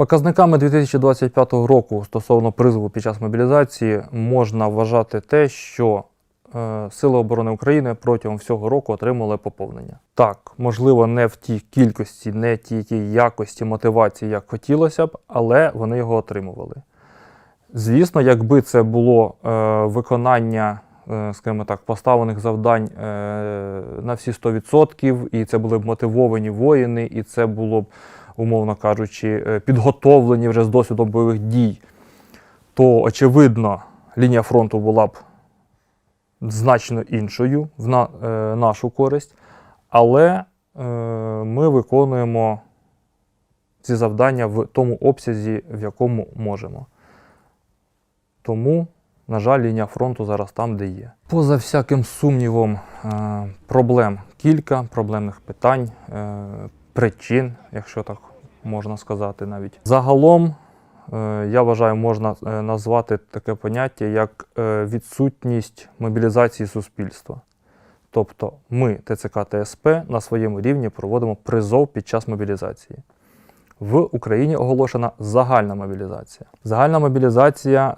Показниками 2025 року стосовно призову під час мобілізації можна вважати те, що е, Сили оборони України протягом всього року отримали поповнення. Так, можливо, не в тій кількості, не тій, якості мотивації, як хотілося б, але вони його отримували. Звісно, якби це було е, виконання, е, скажімо так, поставлених завдань е, на всі 100%, і це були б мотивовані воїни, і це було б, умовно кажучи, е, підготовлені вже з досвідом бойових дій, то очевидно лінія фронту була б значно іншою в на, е, нашу користь. Але е, ми виконуємо ці завдання в тому обсязі, в якому можемо. Тому, на жаль, лінія фронту зараз там, де є. Поза всяким сумнівом, е, проблем кілька, проблемних питань, е, причин, якщо так можна сказати навіть. Загалом, е, я вважаю, можна е, назвати таке поняття як е, відсутність мобілізації суспільства. Тобто ми, ТЦК ТСП, на своєму рівні проводимо призов під час мобілізації. В Україні оголошена загальна мобілізація. Загальна мобілізація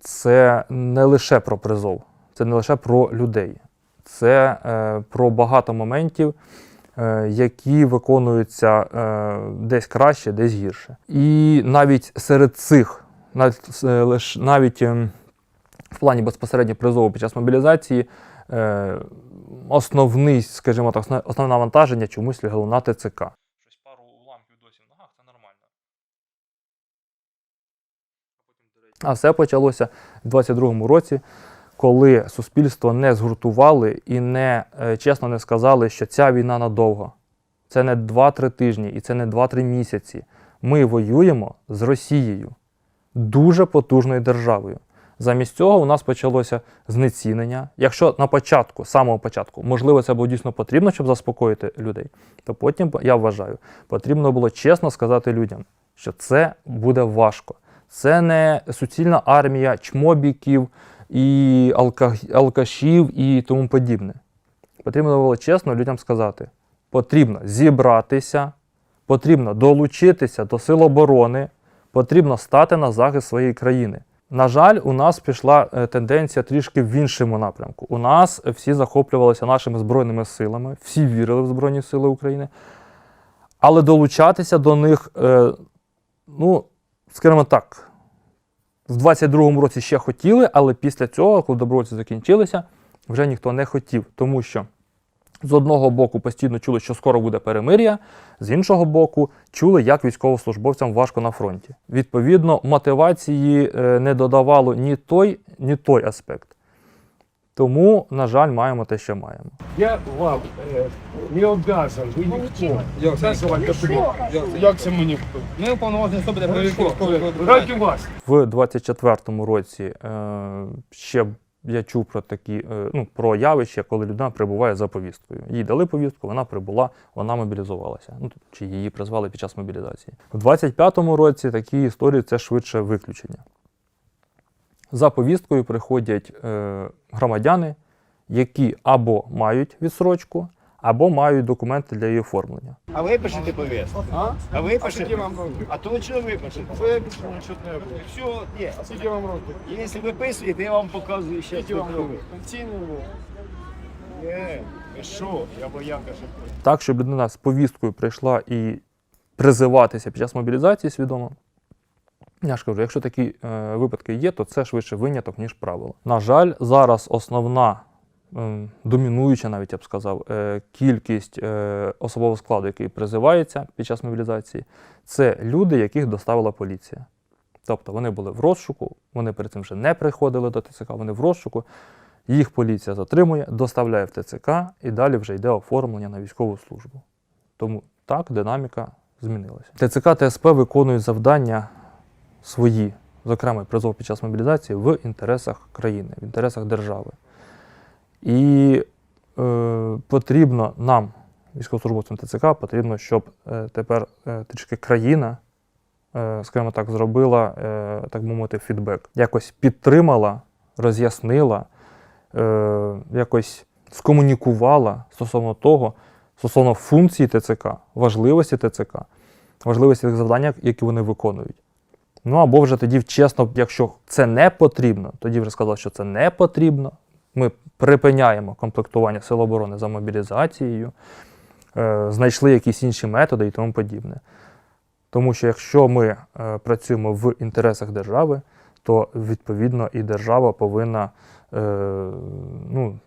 це не лише про призов, це не лише про людей, це про багато моментів, які виконуються е, десь краще, десь гірше. І навіть серед цих, навіть, е, навіть ем, в плані безпосередньо призову під час мобілізації, е, основний, скажімо так, основне- навантаження чомусь лягало на ТЦК. А все почалося в 22-му році, коли суспільство не згуртували і не е, чесно не сказали, що ця війна надовго. Це не 2-3 тижні і це не 2-3 місяці. Ми воюємо з Росією, дуже потужною державою. Замість цього у нас почалося знецінення. Якщо на початку, самого початку, можливо, це було дійсно потрібно, щоб заспокоїти людей, то потім, я вважаю, потрібно було чесно сказати людям, що це буде важко. Це не суцільна армія чмобіків і алка- алкашів і тому подібне. Потрібно було чесно людям сказати: потрібно зібратися, потрібно долучитися до сил оборони, потрібно стати на захист своєї країни. На жаль, у нас пішла е, тенденція трішки в іншому напрямку. У нас всі захоплювалися нашими збройними силами, всі вірили в Збройні Сили України, але долучатися до них, е, ну, скажімо так, в 22-му році ще хотіли, але після цього, коли добровольці закінчилися, вже ніхто не хотів, тому що з одного боку постійно чули, що скоро буде перемир'я, з іншого боку, чули, як військовослужбовцям важко на фронті. Відповідно, мотивації е, не додавало ні той, ні той аспект. Тому, на жаль, маємо те, що маємо. Я вам е, не обязан, ви ніхто. Як це. Як це це ми уповноважені особи для перевірки військової Раді вас. В 24-му році е, ще я чув про такі е, ну, про явище, коли людина прибуває за повісткою. Їй дали повістку, вона прибула, вона мобілізувалася. Ну, чи її призвали під час мобілізації. В 25-му році такі історії це швидше виключення. За повісткою приходять е, громадяни, які або мають відсрочку, або мають документи для її оформлення. А ви пишете повістку? А? А ви А пишете? вам років? А то чого ви пишете? Нічого не буде. Все, ні. А скільки вам років? Якщо ви писуєте, я вам показую ще. Скільки вам років? Пенсійний рік. Ні, ви що? Я бояка, що Так, щоб людина з повісткою прийшла і призиватися під час мобілізації свідомо. Я ж кажу, якщо такі е, випадки є, то це швидше виняток, ніж правило. На жаль, зараз основна, е, домінуюча, навіть я б сказав, е, кількість е, особового складу, який призивається під час мобілізації, це люди, яких доставила поліція. Тобто вони були в розшуку, вони перед цим вже не приходили до ТЦК, вони в розшуку. Їх поліція затримує, доставляє в ТЦК і далі вже йде оформлення на військову службу. Тому так динаміка змінилася. ТЦК ТСП виконують завдання свої, зокрема призов під час мобілізації, в інтересах країни, в інтересах держави. І е, потрібно нам, військовослужбовцям ТЦК, потрібно, щоб е, тепер е, трішки країна, е, скажімо так, зробила, е, так би мовити, фідбек. Якось підтримала, роз'яснила, е, якось скомунікувала стосовно того, стосовно функції ТЦК, важливості ТЦК, важливість тих завдань, які вони виконують. Ну або вже тоді чесно, якщо це не потрібно, тоді вже сказав, що це не потрібно. Ми припиняємо комплектування Сил оборони за мобілізацією, е, знайшли якісь інші методи і тому подібне. Тому що якщо ми е, працюємо в інтересах держави, то відповідно і держава повинна е, ну,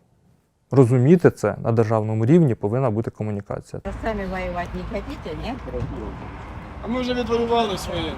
розуміти це на державному рівні, повинна бути комунікація. Сами воевать не хотите, нет? А ми вже відвоювали своє.